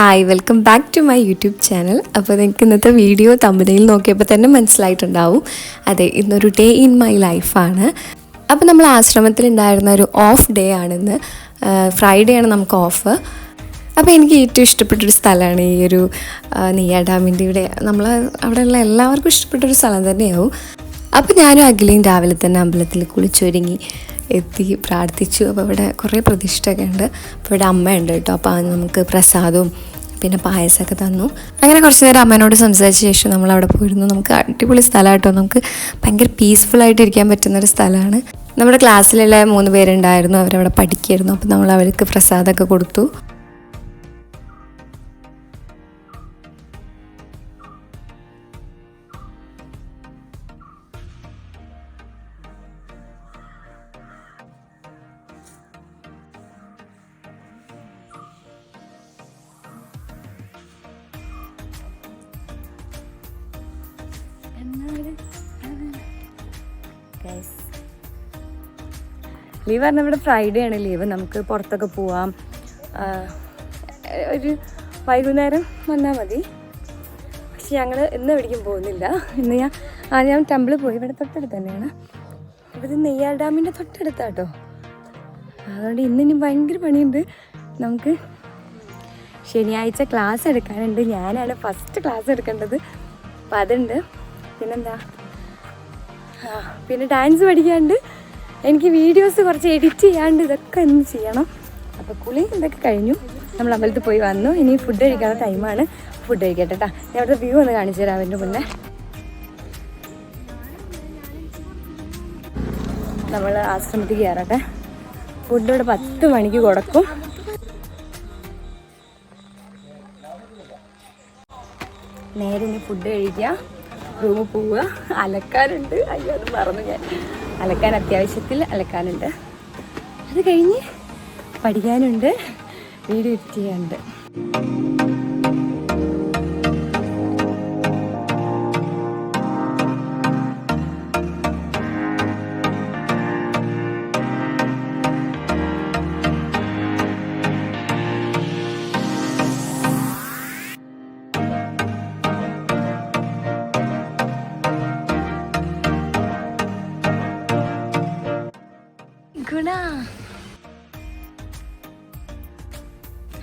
Hi welcome back to my YouTube channel അപ്പോൾ നിങ്ങൾക്ക് ഇന്നത്തെ വീഡിയോ തമ്പനയിൽ നോക്കിയപ്പോൾ തന്നെ മനസ്സിലായിട്ടുണ്ടാവും. അതെ ഇന്നൊരു ഡേ ഇൻ മൈ ലൈഫാണ് അപ്പോൾ നമ്മൾ ആശ്രമത്തിലുണ്ടായിരുന്ന ഒരു ഓഫ് ഡേ ആണിന്ന്. ഫ്രൈഡേ ആണ് നമുക്ക് ഓഫ് അപ്പോൾ എനിക്ക് ഏറ്റവും ഇഷ്ടപ്പെട്ടൊരു സ്ഥലമാണ് ഈ ഒരു നെയ്യ ഡാമിന്റെ ഇവിടെ. നമ്മൾ അവിടെയുള്ള എല്ലാവർക്കും ഇഷ്ടപ്പെട്ടൊരു സ്ഥലം തന്നെയാവും. അപ്പോൾ ഞാനും അഖിലയും രാവിലെ തന്നെ അമ്പലത്തിൽ കുളിച്ചൊരുങ്ങി എത്തി പ്രാർത്ഥിച്ചു. അപ്പോൾ ഇവിടെ കുറേ പ്രതിഷ്ഠയൊക്കെ ഉണ്ട്. അപ്പോൾ ഇവിടെ അമ്മയുണ്ട് കേട്ടോ. അപ്പോൾ നമുക്ക് പ്രസാദവും പിന്നെ പായസമൊക്കെ തന്നു. അങ്ങനെ കുറച്ച് നേരം അമ്മേനോട് സംസാരിച്ച ശേഷം നമ്മൾ അവിടെ പോയിരുന്നു. നമുക്ക് അടിപൊളി സ്ഥലം കേട്ടോ നമുക്ക് ഭയങ്കര പീസ്ഫുൾ ആയിട്ട് ഇരിക്കാൻ പറ്റുന്ന ഒരു സ്ഥലമാണ്. നമ്മുടെ ക്ലാസ്സിലുള്ള മൂന്ന് പേരുണ്ടായിരുന്നു. അവരവിടെ പഠിക്കായിരുന്നു. അപ്പോൾ നമ്മൾ അവർക്ക് പ്രസാദമൊക്കെ കൊടുത്തു. ലീവ് പറഞ്ഞാൽ ഇവിടെ ഫ്രൈഡേ ആണ് ലീവ് നമുക്ക് പുറത്തൊക്കെ പോവാം. ഒരു വൈകുന്നേരം വന്നാൽ മതി. പക്ഷെ ഞങ്ങൾ ഇന്ന് എവിടേക്കും പോകുന്നില്ല. ഇന്ന് ഞാൻ ആ ഞാൻ ടെമ്പിളിൽ പോയി. ഇവിടെ തൊട്ടടുത്ത് തന്നെയാണ്. ഇവിടെ നെയ്യാർ ഡാമിന്റെ തൊട്ടടുത്താട്ടോ. അതുകൊണ്ട് ഇന്ന് ഇനി ഭയങ്കര പണിയുണ്ട്. നമുക്ക് ശനിയാഴ്ച ക്ലാസ് എടുക്കാനുണ്ട്. ഞാനാണ് ഫസ്റ്റ് ക്ലാസ് എടുക്കേണ്ടത്. അപ്പം അതുണ്ട്. പിന്നെന്താ? പിന്നെ ഡാൻസ് പഠിക്കാണ്ട് എനിക്ക് വീഡിയോസ് കുറച്ച് എഡിറ്റ് ചെയ്യാണ്ട് ഇതൊക്കെ ഒന്ന് ചെയ്യണം. അപ്പോൾ കുളി ഇതൊക്കെ കഴിഞ്ഞു. നമ്മൾ അമ്പലത്തിൽ പോയി വന്നു. ഇനി ഫുഡ് കഴിക്കാനുള്ള ടൈമാണ് ഫുഡ് കഴിക്കട്ടെ കേട്ടോ ഞാൻ അവിടുത്തെ വ്യൂ ഒന്ന് കാണിച്ചു തരാം അവന്റെ മുന്നേ. നമ്മൾ ആശ്രമത്തിൽ കയറട്ടെ ഫുഡ് ഇവിടെ പത്ത് മണിക്ക് കൊടുക്കും. നേരെ ഇനി ഫുഡ് കഴിക്കുക. റൂമിൽ പോവുക. അലക്കാനുണ്ട്. അയ്യോ അത് മറന്നു ഞാൻ. അലക്കാൻ അത്യാവശ്യത്തിൽ അലക്കാനുണ്ട്. അത് കഴിഞ്ഞ് പഠിക്കാനുണ്ട്. വീഡിയോ എഡിറ്റ് ചെയ്യാനുണ്ട്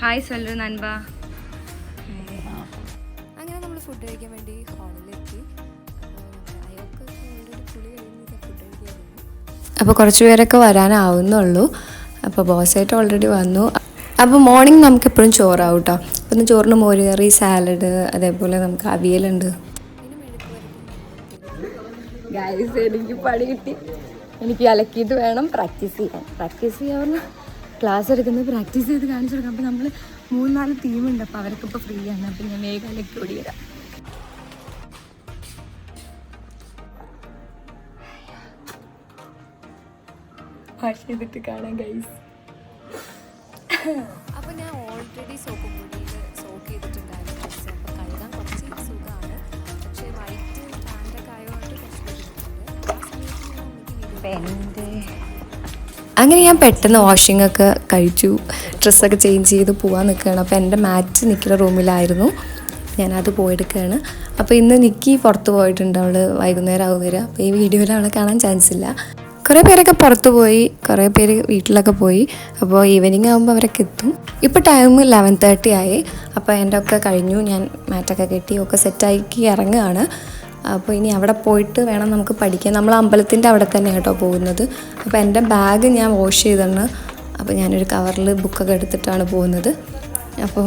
ഹായ് സൊല്ലു നൻബ അങ്ങനെ നമ്മൾ ഫുഡ് കഴിക്കാൻ വേണ്ടി ഹാളിലെത്തി അപ്പോൾ കുറച്ച് പേരൊക്കെ വരാനാവുന്നുള്ളൂ. അപ്പോൾ ബോസായിട്ട് ഓൾറെഡി വന്നു. അപ്പോൾ മോർണിംഗ് നമുക്ക് എപ്പോഴും ചോറാവും കേട്ടോ അപ്പം ചോറിന് മോര് കറി സാലഡ് അതേപോലെ നമുക്ക് അവിയലുണ്ട്. ഗൈസ് എനിക്ക് പണി കിട്ടി. എനിക്ക് അലക്കിയിട്ട് വേണം പ്രാക്ടീസ് ചെയ്യാൻ. പ്രാക്ടീസ് ചെയ്യാൻ ക്ലാസ് എടുക്കുന്നത് പ്രാക്ടീസ് ചെയ്ത് കാണിച്ചു കൊടുക്കാം. അപ്പോൾ നമ്മൾ മൂന്നാൽ ടീമുണ്ട് അപ്പോൾ അവർക്ക് ഇപ്പോൾ ഫ്രീ ആണ്. അപ്പോൾ ഞാൻ വേഗം അലക്കി ഓടി വരാം വാഷ് ചെയ്തിട്ട് കാണാം ഗൈസ് അപ്പോൾ ഞാൻ ഓൾറെഡി സോപ്പ് അങ്ങനെ ഞാൻ പെട്ടെന്ന് വാഷിംഗ് ഒക്കെ കഴിച്ചു. ഡ്രസ്സൊക്കെ ചേഞ്ച് ചെയ്ത് പോകാൻ നിൽക്കുകയാണ് അപ്പോൾ എന്റെ മാറ്റ് നിൽക്കുന്ന റൂമിലായിരുന്നു ഞാനത് പോയെടുക്കുകയാണ് അപ്പോൾ ഇന്ന് നിക്കി പുറത്ത് പോയിട്ടുണ്ട്. അവൾ വൈകുന്നേരം ആവുന്നേരം. അപ്പോൾ ഈ വീഡിയോയിൽ അവളെ കാണാൻ ചാൻസ് ഇല്ല. കുറേ പേരൊക്കെ പുറത്ത് പോയി. കുറേ പേര് വീട്ടിലൊക്കെ പോയി. അപ്പോൾ ഈവനിങ് ആകുമ്പോൾ അവരൊക്കെ എത്തും. ഇപ്പോൾ ടൈം ലെവൻ തേർട്ടി ആയി. അപ്പോൾ എന്റെ ഒക്കെ കഴിഞ്ഞു. ഞാൻ മാറ്റൊക്കെ കെട്ടി ഒക്കെ സെറ്റാക്കി ഇറങ്ങുകയാണ്. അപ്പോൾ ഇനി അവിടെ പോയിട്ട് വേണം നമുക്ക് പഠിക്കാൻ. നമ്മൾ അമ്പലത്തിന്റെ അവിടെ തന്നെ കേട്ടോ പോകുന്നത്. അപ്പോൾ എന്റെ ബാഗ് ഞാൻ വാഷ് ചെയ്തിട്ടുണ്ട് അപ്പോൾ ഞാനൊരു കവറിൽ ബുക്കൊക്കെ എടുത്തിട്ടാണ് പോകുന്നത്. അപ്പോൾ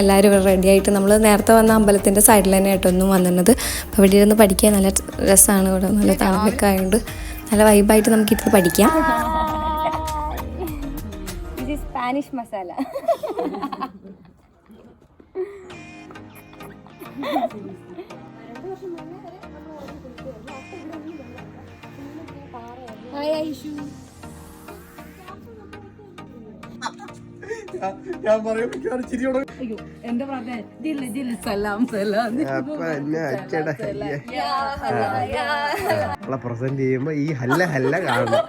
എല്ലാവരും ഇവിടെ റെഡി ആയിട്ട് നമ്മൾ നേരത്തെ വന്ന അമ്പലത്തിന്റെ സൈഡിൽ തന്നെ ആയിട്ടോ ഒന്നും വന്നിരുന്നത്. അപ്പോൾ ഇവിടെ ഇരുന്ന് പഠിക്കാൻ നല്ല രസമാണ് ഇവിടെ. നല്ല തണുപ്പൊക്കെ ആയതുകൊണ്ട് നല്ല വൈബായിട്ട് നമുക്ക് ഇരുന്ന് പഠിക്കാം. സ്പാനിഷ് മസാല ഞാൻ പറയും മിക്കവാറും ചിരി തുടങ്ങും. അപ്പൊ എന്നെ അച്ചട നമ്മളെ പ്രസന്റ് ചെയ്യുമ്പോ ഈ ഹല്ല ഹല്ല കാണണം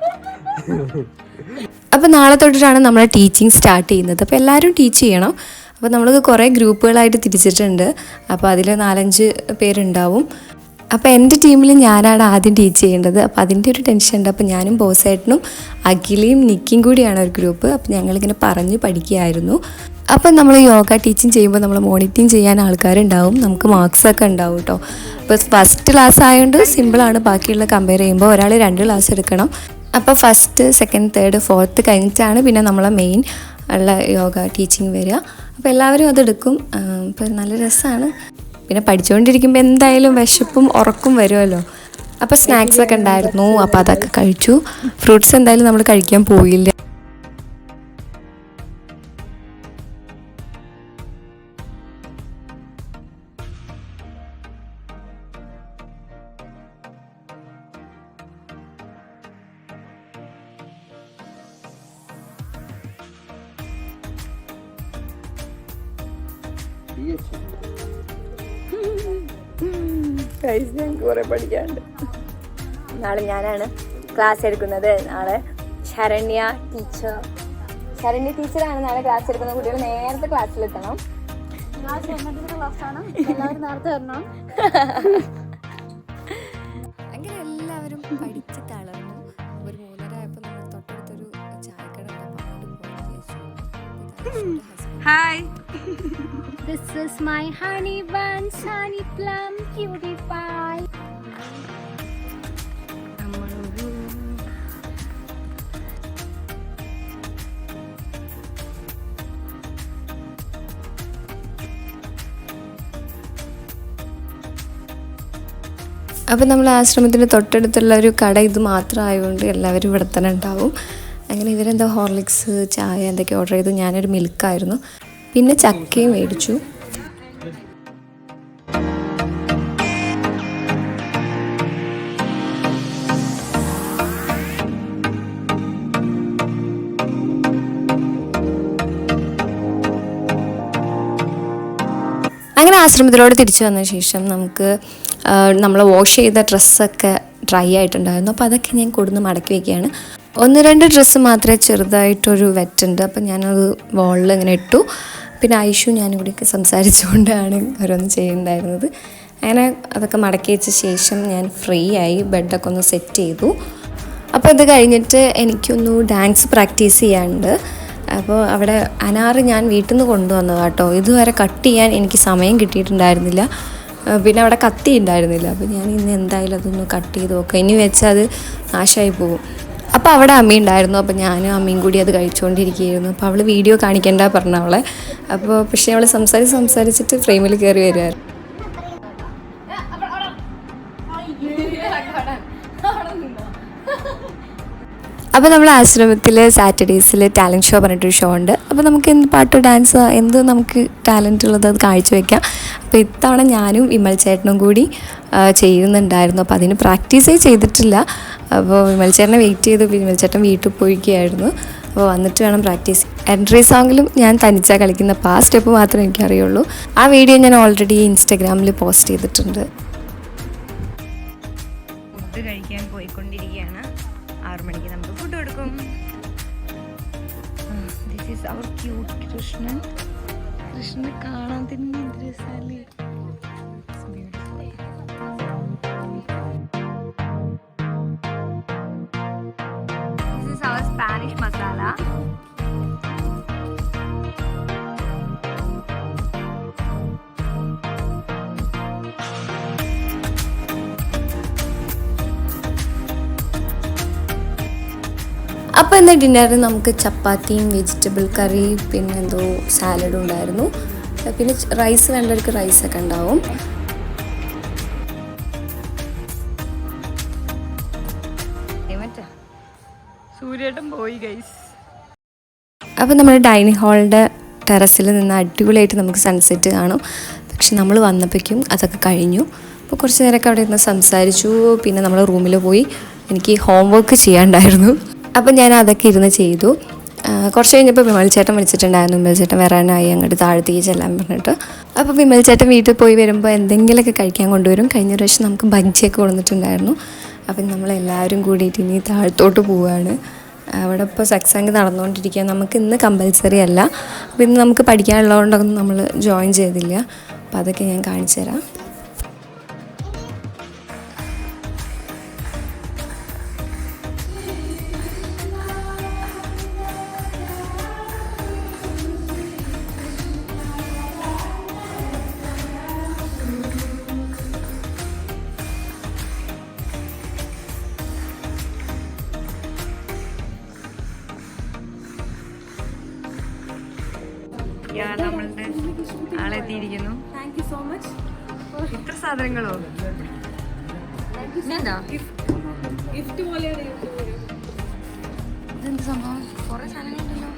അപ്പോൾ നാളെ തൊട്ടിട്ടാണ് നമ്മളെ ടീച്ചിങ് സ്റ്റാർട്ട് ചെയ്യുന്നത്. അപ്പൊ എല്ലാരും ടീച്ച് ചെയ്യണം. അപ്പോൾ നമ്മൾ കുറേ ഗ്രൂപ്പുകളായിട്ട് തിരിച്ചിട്ടുണ്ട്. അപ്പോൾ അതിൽ നാലഞ്ച് പേരുണ്ടാവും. അപ്പോൾ എന്റെ ടീമിൽ ഞാനാണ് ആദ്യം ടീച്ച് ചെയ്യേണ്ടത്. അപ്പോൾ അതിന്റെ ഒരു ടെൻഷൻ ഉണ്ട്. അപ്പോൾ ഞാനും ബോസേട്ടനും അഖിലയും നിക്കിയും കൂടിയാണ് ഒരു ഗ്രൂപ്പ് അപ്പോൾ ഞങ്ങളിങ്ങനെ പറഞ്ഞ് പഠിക്കുകയായിരുന്നു. അപ്പം നമ്മൾ യോഗ ടീച്ചിങ് ചെയ്യുമ്പോൾ നമ്മൾ മോണിറ്റിങ് ചെയ്യാൻ ആൾക്കാരുണ്ടാവും. നമുക്ക് മാർക്സ് ഒക്കെ ഉണ്ടാവും കേട്ടോ അപ്പോൾ ഫസ്റ്റ് ക്ലാസ് ആയതുകൊണ്ട് സിമ്പിളാണ് ബാക്കിയുള്ള കമ്പയർ ചെയ്യുമ്പോൾ ഒരാൾ രണ്ട് ക്ലാസ് എടുക്കണം. അപ്പോൾ ഫസ്റ്റ് സെക്കൻഡ് തേർഡ് ഫോർത്ത് കഴിഞ്ഞിട്ടാണ് പിന്നെ നമ്മളെ മെയിൻ ഉള്ള യോഗ ടീച്ചിങ് വരിക. അപ്പോൾ എല്ലാവരും അതെടുക്കും. അപ്പോൾ നല്ല രസമാണ് പിന്നെ പഠിച്ചുകൊണ്ടിരിക്കുമ്പോൾ എന്തായാലും വിശപ്പും ഉറക്കും വരുമല്ലോ അപ്പോൾ സ്നാക്സ് ഒക്കെ ഉണ്ടായിരുന്നു. അപ്പോൾ അതൊക്കെ കഴിച്ചു. ഫ്രൂട്ട്സ് എന്തായാലും നമ്മൾ കഴിക്കാൻ പോയില്ല. കുറെ പഠിക്കാണ്ട് നാളെ ഞാനാണ് ക്ലാസ് എടുക്കുന്നത്. നാളെ ശരണ്യ ടീച്ചർ ശരണ്യ ടീച്ചറാണ് നാളെ ക്ലാസ് എടുക്കുന്ന കുട്ടികൾ നേരത്തെ ക്ലാസ്സിലെത്തണം അങ്ങനെ എല്ലാവരും പഠിച്ച് തളർന്നു. ഒരു മൂന്നര ആയപ്പോൾ നമ്മൾ തൊട്ടടുത്തൊരു ചായക്കട കണ്ടപ്പോൾ അങ്ങോട്ട് പോകാൻ വിചാരിച്ചു hi This is my honey buns, honey plum, cutie pie. അപ്പം നമ്മൾ ആശ്രമത്തിന്റെ തൊട്ടടുത്തുള്ള ഒരു കട ഇത് മാത്രമായതുകൊണ്ട് എല്ലാവരും ഇവിടെ തന്നെ ഉണ്ടാവും. അങ്ങനെ ഇവരെന്തോ ഹോർലിക്സ് ചായ എന്തൊക്കെ ഓർഡർ ചെയ്തു. ഞാനൊരു മിൽക്കായിരുന്നു പിന്നെ ചക്കയും മേടിച്ചു. അങ്ങനെ ആശ്രമത്തിലോട് തിരിച്ചു വന്ന ശേഷം നമുക്ക് നമ്മൾ വാഷ് ചെയ്ത ഡ്രസ്സൊക്കെ ഡ്രൈ ആയിട്ടുണ്ടായിരുന്നു. അപ്പോൾ അതൊക്കെ ഞാൻ കൊടുന്ന് മടക്കി വയ്ക്കുകയാണ് ഒന്ന് രണ്ട് ഡ്രസ്സ് മാത്രമേ ചെറുതായിട്ടൊരു വെറ്റുണ്ട് അപ്പോൾ ഞാനത് വോളിൽ ഇങ്ങനെ ഇട്ടു. പിന്നെ ഐഷു ഞാനും കൂടി സംസാരിച്ചുകൊണ്ടാണ് ഓരോന്ന് ചെയ്യുന്നുണ്ടായിരുന്നത്. അങ്ങനെ അതൊക്കെ മടക്കി വെച്ച ശേഷം ഞാൻ ഫ്രീ ആയി ബെഡൊക്കെ ഒന്ന് സെറ്റ് ചെയ്തു. അപ്പോൾ ഇത് കഴിഞ്ഞിട്ട് എനിക്കൊന്നു ഡാൻസ് പ്രാക്ടീസ് ചെയ്യാനുണ്ട്. അപ്പോൾ അവിടെ അനാറ് ഞാൻ വീട്ടിൽ നിന്ന് കൊണ്ടുവന്നതാണ് കേട്ടോ. ഇതുവരെ കട്ട് ചെയ്യാൻ എനിക്ക് സമയം കിട്ടിയിട്ടുണ്ടായിരുന്നില്ല. പിന്നെ അവിടെ കത്തി ഉണ്ടായിരുന്നില്ല അപ്പോൾ ഞാൻ ഇന്ന് എന്തായാലും അതൊന്ന് കട്ട് ചെയ്ത് നോക്കാം. ഇനി വെച്ചാൽ അത് നാശമായി പോകും. അപ്പോൾ അവിടെ അമ്മ ഉണ്ടായിരുന്നു. അപ്പോൾ ഞാനും അമ്മയും കൂടി അത് കഴിച്ചുകൊണ്ടിരിക്കുകയായിരുന്നു അപ്പോൾ അവൾ വീഡിയോ കാണിക്കേണ്ട പറഞ്ഞ അവളെ. അപ്പോൾ പക്ഷേ അവൾ സംസാരിച്ച് സംസാരിച്ചിട്ട് ഫ്രെയിമിൽ കയറി വരുമായിരുന്നു അപ്പോൾ നമ്മൾ ആശ്രമത്തിൽ സാറ്റർഡേസിൽ ടാലന്റ് ഷോ പറഞ്ഞിട്ടൊരു ഷോ ഉണ്ട്. അപ്പോൾ നമുക്ക് എന്ത് പാട്ട് ഡാൻസ് എന്ത് നമുക്ക് ടാലന്റ് ഉള്ളത് അത് കാഴ്ചവെക്കാം അപ്പോൾ ഇത്തവണ ഞാനും വിമൽ ചേട്ടനും കൂടി ചെയ്യുന്നുണ്ടായിരുന്നു. അപ്പോൾ അതിന് പ്രാക്ടീസേ ചെയ്തിട്ടില്ല. അപ്പോൾ വിമൽ ചേട്ടനെ വെയിറ്റ് ചെയ്ത്. വിമൽ ചേട്ടൻ വീട്ടിൽ പോയിക്കുകയായിരുന്നു അപ്പോൾ വന്നിട്ട് വേണം പ്രാക്ടീസ് എൻട്രി സോങ്ങിലും ഞാൻ തനിച്ചാണ് കളിക്കുന്ന അപ്പോൾ ആ സ്റ്റെപ്പ് മാത്രമേ എനിക്കറിയുള്ളൂ. ആ വീഡിയോ ഞാൻ ഓൾറെഡി ഇൻസ്റ്റാഗ്രാമിൽ പോസ്റ്റ് ചെയ്തിട്ടുണ്ട്. ഫുഡ് കഴിക്കാൻ പോയിക്കൊണ്ടിരിക്കുകയാണ്. ആറു മണിക്ക് നമുക്ക് ഫുഡ് കൊടുക്കും. This is Krishnan. കൃഷ്ണനെ കാണാൻ തന്നെ അപ്പോൾ ഇന്ന് ഡിന്നറിന് നമുക്ക് ചപ്പാത്തിയും വെജിറ്റബിൾ കറി പിന്നെ എന്തോ സാലഡും ഉണ്ടായിരുന്നു. പിന്നെ റൈസ് വേണ്ടവർക്ക് റൈസൊക്കെ ഉണ്ടാവും. സൂര്യേട്ടൻ പോയി ഗൈസ് അപ്പോൾ നമ്മുടെ ഡൈനിങ് ഹാളിന്റെ ടെറസിൽ നിന്ന് അടിപൊളിയായിട്ട് നമുക്ക് സൺസെറ്റ് കാണും. പക്ഷെ നമ്മൾ വന്നപ്പോഴേക്കും അതൊക്കെ കഴിഞ്ഞു. അപ്പോൾ കുറച്ച് നേരമൊക്കെ അവിടെ ഇരുന്ന് സംസാരിച്ചു. പിന്നെ നമ്മൾ റൂമിൽ പോയി. എനിക്ക് ഹോംവർക്ക് ചെയ്യാണ്ടായിരുന്നു അപ്പോൾ ഞാൻ അതൊക്കെ ഇരുന്ന് ചെയ്തു. കുറച്ച് കഴിഞ്ഞപ്പോൾ വിമൽ ചേട്ടൻ വിളിച്ചിട്ടുണ്ടായിരുന്നു. വിമൽ ചേട്ടൻ വരാനായി അങ്ങോട്ട് താഴത്തേക്ക് ചെല്ലാൻ പറഞ്ഞിട്ട്. അപ്പോൾ വിമൽ ചേട്ടൻ വീട്ടിൽ പോയി വരുമ്പോൾ എന്തെങ്കിലുമൊക്കെ കഴിക്കാൻ കൊണ്ടുവരും. കഴിഞ്ഞ പ്രാവശ്യം നമുക്ക് ബജ്ജിയൊക്കെ കൊണ്ടുവന്നിട്ടുണ്ടായിരുന്നു. അപ്പം നമ്മളെല്ലാവരും കൂടിയിട്ട് ഇനി താഴത്തോട്ട് പോവുകയാണ് അവിടെ ഇപ്പോൾ സത്സംഗ് നടന്നുകൊണ്ടിരിക്കുക നമുക്ക് ഇന്ന് കമ്പൽസറി അല്ല. അപ്പോൾ ഇന്ന് നമുക്ക് പഠിക്കാനുള്ളതുകൊണ്ടൊന്നും നമ്മൾ ജോയിൻ ചെയ്തില്ല. അപ്പോൾ അതൊക്കെ ഞാൻ കാണിച്ചു തരാം. നമ്മളുടെ ആളെത്തിയിരിക്കുന്നു താങ്ക് യു സോ മച്ച് ഇത്ര സാധനങ്ങളോ? ഗിഫ്റ്റ് ഇതെന്ത് സംഭവം? കുറേ സാധനങ്ങളുണ്ടല്ലോ.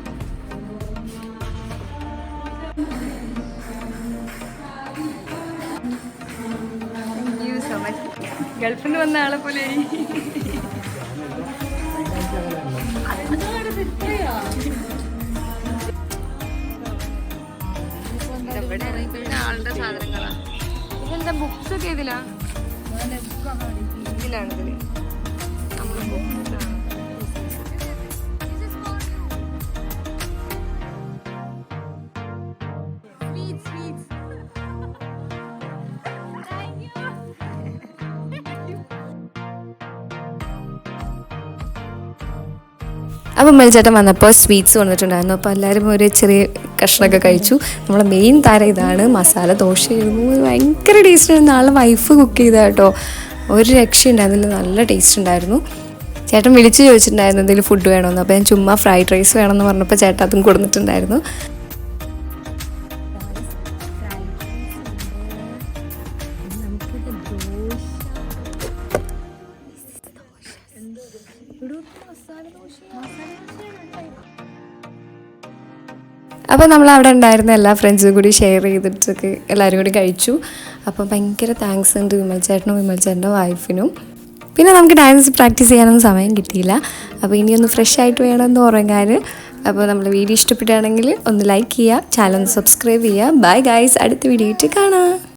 ഗൾഫിൽ വന്ന ആളെ പോലെ ബുക്സ് ഒക്കെ ഇതിലാ ഇതിലാണ് ഇതിൽ? അപ്പം മേൽച്ചേട്ടൻ വന്നപ്പോൾ സ്വീറ്റ്സ് വന്നിട്ടുണ്ടായിരുന്നു അപ്പോൾ എല്ലാവരും ഒരു ചെറിയ കഷ്ണമൊക്കെ കഴിച്ചു. നമ്മളെ മെയിൻ താരം ഇതാണ്. മസാല ദോശയായിരുന്നു ഭയങ്കര ടേസ്റ്റ് ആയിരുന്നു നാളെ വൈഫ് കുക്ക് ചെയ്ത കേട്ടോ ഒരു രക്ഷയുണ്ടായിരുന്നില്ല നല്ല ടേസ്റ്റ് ഉണ്ടായിരുന്നു. ചേട്ടൻ വിളിച്ച് ചോദിച്ചിട്ടുണ്ടായിരുന്നു എന്തെങ്കിലും ഫുഡ് വേണമെന്ന് അപ്പോൾ ഞാൻ ചുമ്മാ ഫ്രൈഡ് റൈസ് വേണമെന്ന് പറഞ്ഞപ്പോൾ ചേട്ടൻ അതും കൊടുത്തിട്ടുണ്ടായിരുന്നു. അപ്പോൾ നമ്മൾ അവിടെ ഉണ്ടായിരുന്ന എല്ലാ ഫ്രണ്ട്സും കൂടി ഷെയർ ചെയ്തിട്ടൊക്കെ എല്ലാവരും കൂടി കഴിച്ചു. അപ്പോൾ ഭയങ്കര താങ്ക്സ് ഉണ്ട് വിമൽ ചേട്ടനും വിമൽ ചേട്ടന്റെ വൈഫിനും പിന്നെ നമുക്ക് ഡാൻസ് പ്രാക്ടീസ് ചെയ്യാനൊന്നും സമയം കിട്ടിയില്ല. അപ്പോൾ ഇനി ഒന്ന് ഫ്രഷ് ആയിട്ട് വേണമെന്ന് ഉറങ്ങാൻ. അപ്പോൾ നമ്മൾ വീഡിയോ ഇഷ്ടപ്പെട്ടാണെങ്കിൽ ഒന്ന് ലൈക്ക് ചെയ്യുക ചാനൽ സബ്സ്ക്രൈബ് ചെയ്യുക. ബൈ ഗൈസ് അടുത്ത വീഡിയോ ആയിട്ട് കാണാം.